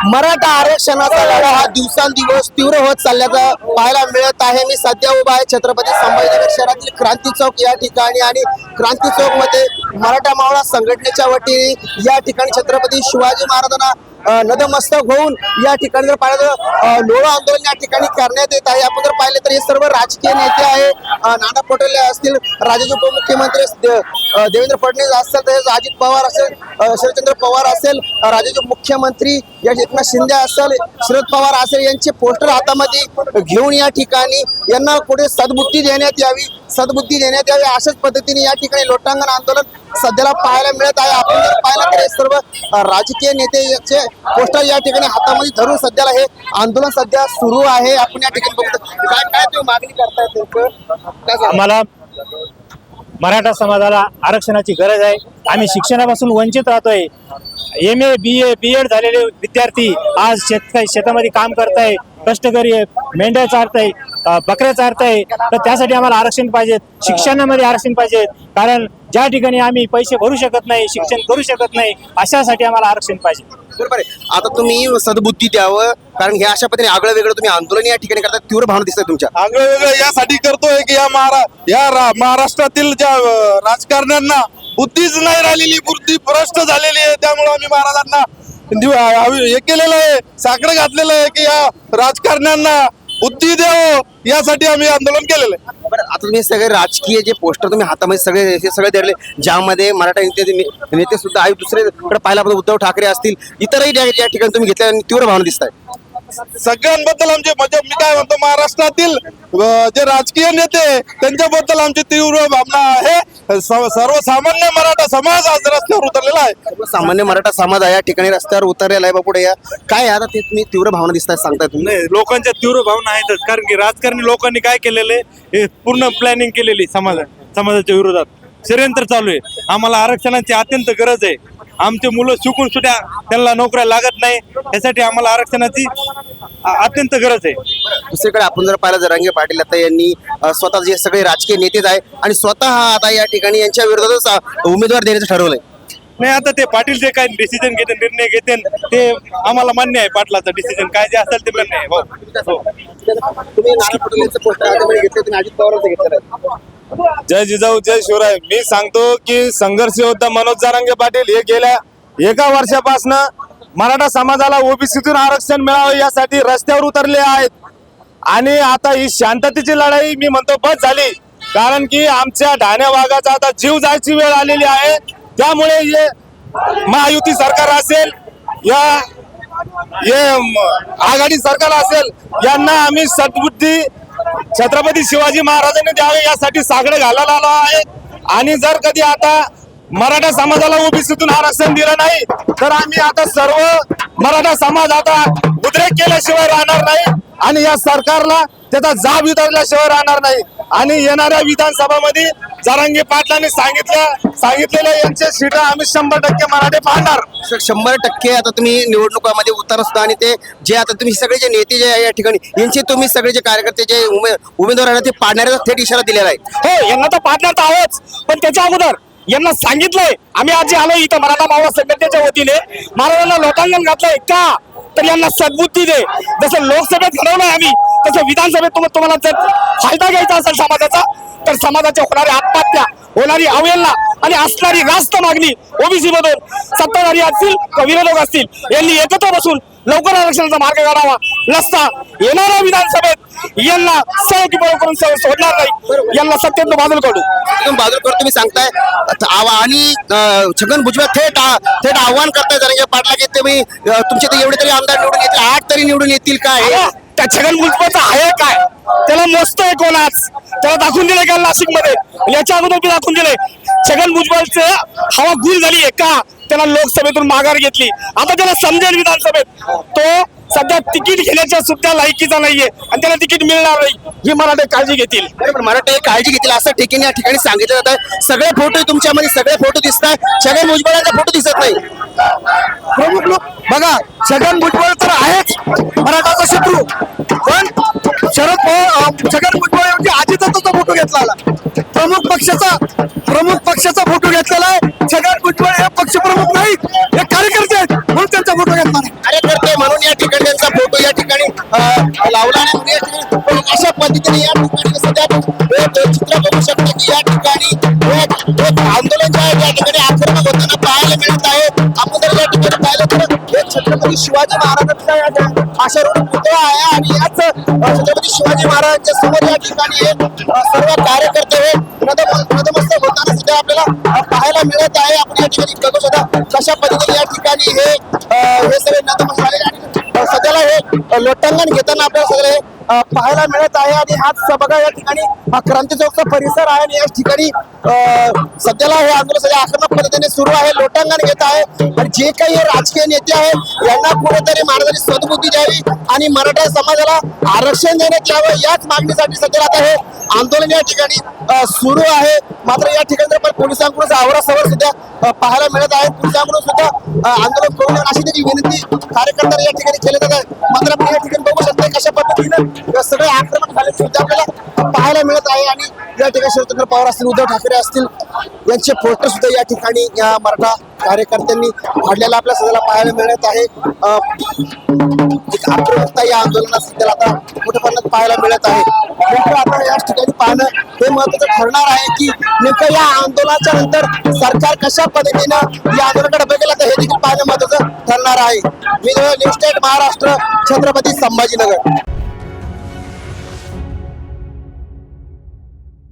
मराठा आरक्षणाचा लढा हा दिवसांदिवस तीव्र होत चालल्याचा पाहायला मिळत आहे. मी सध्या उभा आहे छत्रपती संभाजीनगर शहरातील क्रांती चौक या ठिकाणी आणि क्रांती चौकमध्ये मराठा मावळा संघटनेच्या वतीने या ठिकाणी छत्रपती शिवाजी महाराजांना नदमस्तक होऊन या ठिकाणी जर पाहिलं तर अ, आंदोलन या ठिकाणी करण्यात येत आहे. आपण जर पाहिलं तर हे सर्व राजकीय नेते आहे. नाना पटोले असतील राज्याचे उपमुख्यमंत्री देवेंद्र फडणवीस असतील तसेच अजित पवार असेल शरदचंद्र पवार असेल राज्याचे मुख्यमंत्री या एकनाथ शिंदे असेल शरद पवार असेल यांचे पोस्टर हातामध्ये घेऊन या ठिकाणी यांना कुठे सद्बुद्धी देण्यात यावी. सद्बुद्धी देण्यात यावी अशाच पद्धतीने या ठिकाणी लोटांगण आंदोलन सध्याला पाहायला मिळत आहे. आपण जर पाहिलं तर हे सर्व राजकीय नेते याचे पोस्टर या ठिकाणी हातामध्ये धरून सध्याला हे आंदोलन सध्या सुरू आहे. आपण या ठिकाणी बघतो काय काय तुम्ही मागणी करताय आम्हाला मराठा समाजाला आरक्षणाची गरज आहे. आम्ही शिक्षणापासून वंचित राहतोय. M A B A B Ed झालेले विद्यार्थी आज शेत शेतामध्ये काम करताय. कष्टकरी मेंढ्या चारताय. अं, बकऱ्या चारताय तर त्यासाठी आम्हाला आरक्षण पाहिजे. शिक्षणामध्ये आरक्षण पाहिजे. कारण ज्या ठिकाणी आम्ही पैसे भरू शकत नाही शिक्षण करू शकत नाही अशासाठी आम्हाला आरक्षण पाहिजे. बरोबर आहे. आता तुम्ही सद्बुद्धी द्यावं. कारण हे अशा पद्धतीने आगळं वेगळं तुम्ही आंदोलन या ठिकाणी करता. तीव्र भावना दिसतात तुमच्या. आगळं वेगळं यासाठी करतोय की या महारा या रा- महाराष्ट्रातील ज्या अं, राजकारण्यांना बुद्धीच नाही राहिलेली बुद्धी भ्रष्ट झालेली आहे. त्यामुळे आम्ही महाराजांना दिव- हे केलेलं आहे साकडं घातलेलं आहे की या राजकारण्यांना बुद्धी द्यावं यासाठी आम्ही आंदोलन केलेलं आहे. बरं आता तुम्ही सगळे राजकीय जे पोस्टर तुम्ही हातामध्ये सगळे हे सगळे धरले ज्यामध्ये मराठा नेते नेते सुद्धा आहे दुसरे पाहिला आपण उद्धव ठाकरे असतील इतरही या ठिकाणी तुम्ही घेतल्या आणि तीव्र भावना दिसत आहे सगळ्यांबद्दल आमचे म्हणजे मी काय म्हणतो महाराष्ट्रातील जे राजकीय नेते त्यांच्याबद्दल आमची तीव्र भावना आहे. सर्वसामान्य मराठा समाज आज रस्त्यावर उतरलेला आहे. सामान्य मराठा समाज आहे या ठिकाणी रस्त्यावर उतरलेला आहे बापुढे या काय आहे आता ते तुम्ही तीव्र भावना दिसताय सांगताय तुम्ही? लोकांच्या तीव्र भावना आहेतच कारण की राजकारणी लोकांनी काय केलेलं आहे हे पूर्ण प्लॅनिंग केलेली समाजा समाजाच्या विरोधात. षडयंत्र चालू आहे. आम्हाला आरक्षणाची अत्यंत गरज आहे. आमचे मुलं शिकून सुद्धा त्यांना नोकऱ्या लागत नाही. यासाठी आम्हाला आरक्षणाची अत्यंत गरज आहे. दुसरीकडे आपण जर पाहिलं जरांगे पाटील आता यांनी स्वतः जे सगळे राजकीय नेतेच आहे आणि स्वतः आता या ठिकाणी यांच्या विरोधातच उमेदवार देण्याचं ठरवलंय. नाही आता ते पाटील जे काही डिसिजन घेते निर्णय घेते ते आम्हाला मान्य आहे पाटलाचं डिसिजन काय जे असेल ते मान्य आहे. हो हो. तुम्ही नाना पटोले यांचं पोस्टर हातामध्ये घेतलं तुम्ही अजित पवारांचं घेतलं. जय जिजाऊ जय शिवराय. मी सांगतो की संघर्ष होता मनोज जारंगे पाटील. हे गेल्या एका वर्षापासून मराठा समाजाला ओबीसीतून आरक्षण मिळावं यासाठी रस्त्यावर उतरले आहेत. आणि आता ही शांततेची लढाई मी म्हणतो बस झाली. कारण की आमच्या ढाण्या वाघाचा आता जीव जायची वेळ आलेली आहे. त्यामुळे हे महायुती सरकार असेल या हे आघाडी सरकार असेल यांना आम्ही सद्बुद्धी छत्रपती शिवाजी महाराजांनी द्यावे यासाठी साकडे घालायला आलो आहे आणि जर कधी आता मराठा समाजाला ओबीसीतून आरक्षण दिलं नाही तर आम्ही आता सर्व मराठा समाज आता उद्रेक केल्याशिवाय राहणार नाही आणि या सरकारला त्याचा जाब विचारल्याशिवाय राहणार नाही. आणि येणाऱ्या विधानसभामध्ये जरांगे पाटलांनी सांगितल्या सांगितलेल्या यांचे सीट आम्ही शंभर टक्के मराठे पाहणार शंभर टक्के आता तुम्ही निवडणुकामध्ये उतार सुद्धा आणि ते जे आता तुम्ही सगळे जे नेते जे आहे या ठिकाणी यांचे तुम्ही सगळे जे कार्यकर्ते जे उमे उमेदवार आहेत ते पाडण्याचा थेट इशारा दिलेला आहे. हो यांना तर पार्टनर तर आहोत पण त्याच्या अगोदर यांना सांगितलंय आम्ही आज आलो इथं मराठा मावळा संघटनेच्या वतीने महाराजांना लोटांगण घातलंय का? तर यांना सद्बुद्धी दे. जसं लोकसभेत घडवलंय आम्ही तसं विधानसभेत तुम- तुम्हाला जर फायदा घ्यायचा असेल समाजाचा तर समाजाच्या होणारी आत्महत्या होणारी अवहेलना आणि असणारी रास्त मागणी ओबीसी मधून सत्ताधारी असतील किंवा विरोधक असतील यांनी एकत्र बसून लवकर आरक्षणाचा मार्ग काढावा. नसता येणाऱ्या विधानसभेत यांना सहकीपणा करून सो- सोडणार नाही. यांना सत्तेत बाजूला काढू. तुम्ही बाजूकर तुम्ही सांगताय. आणि छगन भुजबळ थेट थेट आव्हान करताय जरा पाटला की तुम्ही तुमचे ते एवढे तरी आमदार निवडून येतील. आठ तरी निवडून येतील काय त्या छगन भुजबळचा आहे काय? त्याला मोजतोय कोणाच त्याला दाखवून दिलंय का नाशिकमध्ये याच्या अगोदर मी दाखवून दिलंय. छगन भुजबळचे हवा गुल झाली आहे का त्याला लोकसभेतून माघार घेतली. आता त्याला समजेल विधानसभेत. तो सध्या तिकीट घेण्याच्या सुद्धा लायकीचा नाहीये. आणि त्याला तिकीट मिळणार नाही. ही मराठे काळजी घेतील. मराठा काळजी घेतील असं ठिकाणी या ठिकाणी सांगितलं जात. आहे सगळे फोटो तुमच्यामध्ये सगळे फोटो दिसत आहे छगन भुजबळाचा फोटो दिसत नाही. प्रमुख लोक बघा छगन भुजबळ तर आहेच. मराठाचा शत्रू. पक्षाचा फोटो घेतलेला आहे. छगन भुजबळ हे पक्षप्रमुख नाहीत. हे कार्यकर्ते आहेत. म्हणून त्यांचा फोटो घेतला कार्यकर्ते म्हणून या ठिकाणी त्यांचा फोटो या ठिकाणी लावला नाही. म्हणजे या ठिकाणी अशा पद्धतीने या ठिकाणी सध्या चित्र बघू शकता की या ठिकाणी आंदोलन जे आहे या ठिकाणी आक्रमक होताना पाहायला मिळत आहे. आपण जर या ठिकाणी पाहिलं तर छत्रपती शिवाजी महाराजांचा अशा ठिकाणी पुतळा आहे. आणि याच छत्रपती शिवाजी महाराजांच्या समोर या ठिकाणी सर्व कार्यकर्ते हे नतम- होत आपल्याला पाहायला मिळत आहे. आपण या ठिकाणी बघू शकता कशा पद्धतीने या ठिकाणी हे हे सगळे नतमस्तक झालेले आणि सध्याला हे लोटांगण घेताना आपल्याला सगळे पाहायला मिळत आहे आणि हाच बघा या ठिकाणी हा क्रांती चौकचा परिसर आहे आणि या ठिकाणी सध्याला हे आंदोलन सध्या आक्रमक पद्धतीने सुरू आहे. लोटांगण घेत आहे आणि जे काही हे राजकीय नेते आहेत यांना कुठेतरी महाराजांनी सद्बुद्धी द्यावी आणि मराठा समाजाला आरक्षण देण्यात यावं याच मागणीसाठी सध्या आता हे आंदोलन या ठिकाणी सुरू आहे. मात्र या ठिकाणी आपण पोलिसांकडून आवरासवर सुद्धा पाहायला मिळत आहे. पोलिसांकडून सुद्धा आंदोलन करून अशी देखील विनंती कार्यकर्त्यांना या ठिकाणी केली जात आहे. मात्र आपण या ठिकाणी बघू शकतो कशा पद्धतीनं सगळे आक्रमण झाले सुद्धा आपल्याला पाहायला मिळत आहे आणि या ठिकाणी शरदचंद्र पवार असतील उद्धव ठाकरे असतील यांचे फोटो सुद्धा या ठिकाणी या मराठा कार्यकर्त्यांनी काढलेला आपल्या सध्याला पाहायला मिळत आहे. एक आक्रमकता या आंदोलनात असेल आता मोठ्या प्रमाणात पाहायला मिळत आहे. नेमकं आता याच ठिकाणी पाहणं हे महत्वाचं ठरणार आहे की नेमकं या आंदोलनाच्या नंतर सरकार कशा पद्धतीनं या आंदोलनाकडे बघेल तर हे देखील पाहणं महत्वाचं ठरणार आहे. मी न्यूज स्टेट महाराष्ट्र छत्रपती संभाजीनगर.